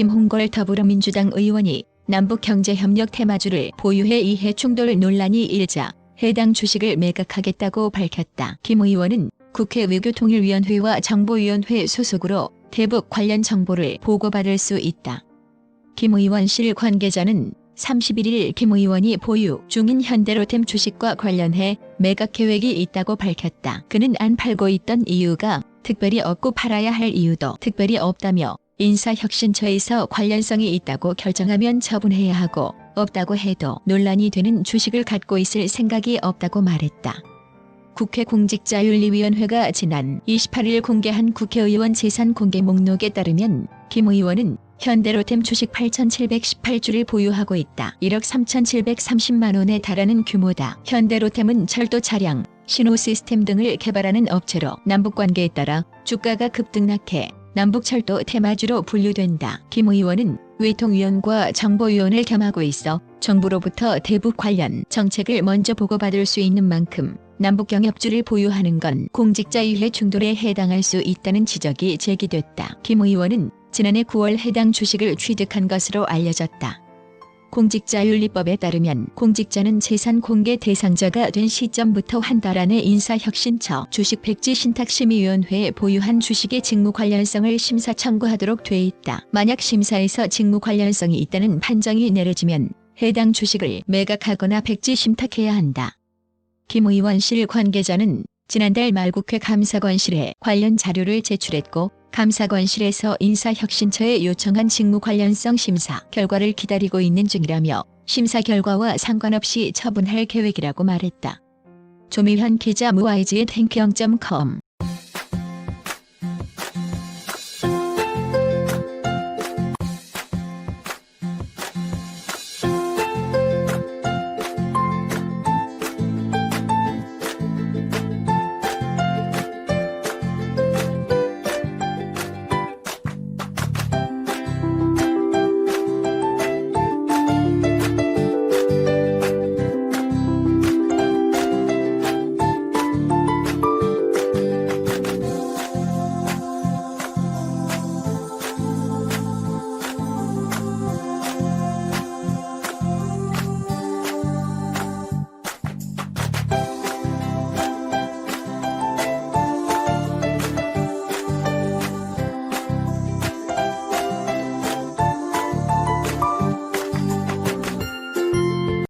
김홍걸 더불어민주당 의원이 남북경제협력 테마주를 보유해 이해 충돌 논란이 일자 해당 주식을 매각하겠다고 밝혔다. 김 의원은 국회 외교통일위원회와 정보위원회 소속으로 대북 관련 정보를 보고받을 수 있다. 김 의원실 관계자는 31일 김 의원이 보유 중인 현대로템 주식과 관련해 매각 계획이 있다고 밝혔다. 그는 안 팔고 있던 이유가 특별히 없고 팔아야 할 이유도 특별히 없다며 인사혁신처에서 관련성이 있다고 결정하면 처분해야 하고 없다고 해도 논란이 되는 주식을 갖고 있을 생각이 없다고 말했다. 국회 공직자윤리위원회가 지난 28일 공개한 국회의원 재산 공개 목록에 따르면 김 의원은 현대로템 주식 8,718주를 보유하고 있다. 1억 3,730만 원에 달하는 규모다. 현대로템은 철도 차량, 신호 시스템 등을 개발하는 업체로 남북 관계에 따라 주가가 급등락해 남북철도 테마주로 분류된다. 김 의원은 외통위원과 정보위원을 겸하고 있어 정부로부터 대북 관련 정책을 먼저 보고받을 수 있는 만큼 남북 경협주를 보유하는 건 공직자유해 충돌에 해당할 수 있다는 지적이 제기됐다. 김 의원은 지난해 9월 해당 주식을 취득한 것으로 알려졌다. 공직자윤리법에 따르면 공직자는 재산 공개 대상자가 된 시점부터 한 달 안에 인사혁신처 주식백지신탁심의위원회에 보유한 주식의 직무 관련성을 심사 청구하도록 돼 있다. 만약 심사에서 직무 관련성이 있다는 판정이 내려지면 해당 주식을 매각하거나 백지심탁해야 한다. 김 의원실 관계자는 지난달 말 국회 감사관실에 관련 자료를 제출했고 감사관실에서 인사혁신처에 요청한 직무 관련성 심사 결과를 기다리고 있는 중이라며 심사 결과와 상관없이 처분할 계획이라고 말했다. 조미현 기자 무아이지의 탱크형.com